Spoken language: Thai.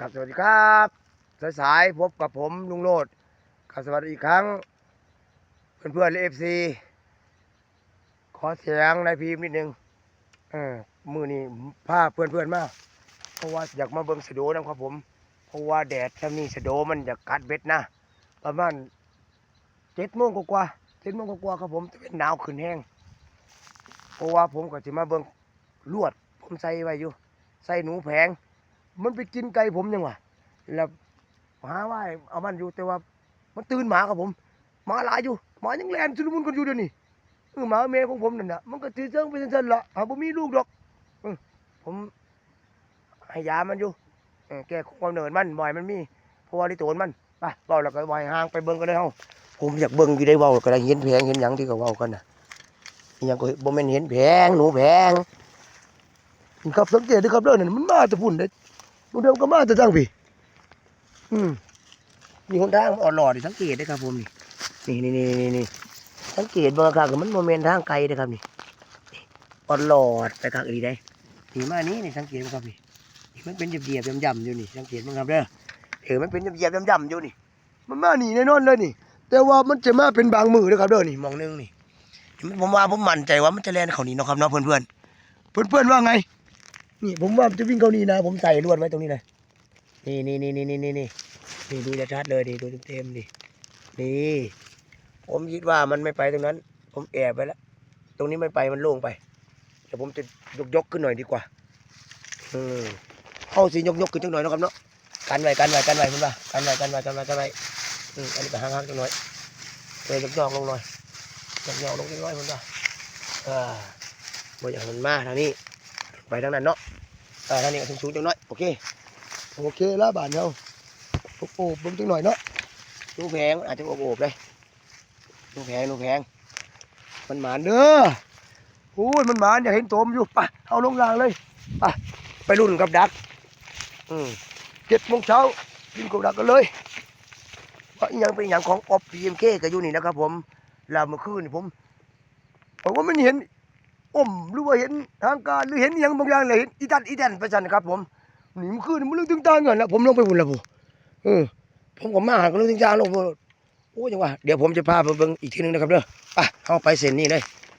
ครับสวัสดีครับสายๆพบกับผมลุงโรดครับสวัสดีอีกครั้ง เพื่อนๆเอฟซีขอเสียงนายพีมนิดนึงเออมือนี้พาเพื่อนๆมาเพราะว่าอยากมาเบิ่งสะโดนะครับผม เพราะว่าแดดช่วงนี้สะโดมันอยากกัดเบ็ดนะประมาณเจ็ดโมงกว่าเจ็ดโมงกว่าครับผมจะเป็นหนาวขึ้นแห้งเพราะว่าผมก็จะมาเบิ่งลวด ผมใส่ไว้อยู่ ใส่หนูแผง มันไปกินไก่ผมยังวะแล้วหาว่าเอามันอยู่แต่ว่า มันตื่นหมาครับผมหมาหลายอยู่หมายังแลนชุลมุนกันอยู่เดี๋ยวนี้เออหมาเมย์ของผมนั่นน่ะมันก็ถือเชิงไปเส้นๆละหาบ่มีลูกดอกเออผมให้ยามันอยู่เออแก้ความเหนื่อยมันบ่อยมันมีเพราะว่าที่โตนมันไปเบาแล้วก็บ่อยห่างไปเบิ่งกันเลยเฮาผมอยากเบิ่งอยู่ได้เว้าก็ได้เห็นแผงเห็นหยังที่เขาเว้ากันน่ะอิหยังก็บ่แม่นเห็นแผงหนูแผงนี่ครับสังเกตดูครับเด้อนั่นมันมาแต่พุ่นเด้ มันเดิมก็มาแต่ตั้งพี่อืมนี่คนทางอ่อนหลอดสังเกตได้ครับผมนี่นี่นี่นี่นี่สังเกตบางครั้งมันโมเมนต์ทางไกลได้ครับนี่อ่อนหลอดไปข้างอื่นได้นี่มานี้นี่สังเกตครับนี่นี่มันเป็นเหยียบๆย่ำๆอยู่นี่สังเกตมั้งครับเด้อเออมันเป็นเหยียบๆย่ำๆอยู่นี่ มันมาหนีแน่นอนเลยนี่ แต่ว่ามันจะมาเป็นบางมือนะครับเด้อนี่มองหนึงนี่ผมว่าผมมั่นใจว่ามันจะแล่นเขานี่นะครับเนาะเพื่อนๆเพื่อนๆว่าไง นี่ผมว่าจะวิ่งเข้านี่นะ ผมใส่ลวดไว้ตรงนี้เลยนี่นี่นี่นี่นี่นี่นี่นี่ดูชัดเลยนี่ดูเต็มๆนี่นี่ผมคิดว่ามันไม่ไปตรงนั้น ผมแอบไปแล้ว ตรงนี้ไม่ไปมันโล่งไปเดี๋ยวผมจะยกยกขึ้นหน่อยดีกว่าเออเข้าสิยกยกขึ้นจังหน่อยนะครับเนาะกันไว้กันไว้กันไว้คุณป่ะกันไว้กันไว้กันไว้กันไว้อืมอันนี้ไปห่างๆจังหน่อยเลยยกยอกลงหน่อยยกยอกลงจังหน่อยคุณป่ะอ่าบ่อย่างมันมาทางนี้ ไปทางนั้นเนาะอ่าทางนี้ก็สูงๆจังน้อย โอเค โอเคแล้วบานเนาโอ้โหเบิ่งจังหน่อยเนาะดูแพงอาจจะโอบๆเลยดูแพงดูแพงมันหมานเด้อโอ้ยมันหมานอยากเห็นโตมอยู่ไปเอาลงรางเลยไปไปรุ่นกับดักอืมเจ็ดโมงเช้ายิงกับดักกันเลยว่าอหยังเป็นอหย่างของออฟพีเอ็มเคก็อยู่นี่นะครับผมแล้วเมื่อคืนนี่ผมบอกว่ามันเห็น อมหรือว่าเห็นทางการหรือเห็นอย่างบางอย่างเลยเห็นอีตันอีแตนประจันครับ ผมนี่มันคือมันเรื่องตึงตางเงินแล้วผมลงไปบุญแล้วผมเออ ผมก็มาหาก็เรื่องตึงตางลงไปโอ้ยังว่าเดี๋ยวผมจะพาไปเบิ่งอีกทีหนึงนะครับเด้อไปเอาไปเส้นนี้เลย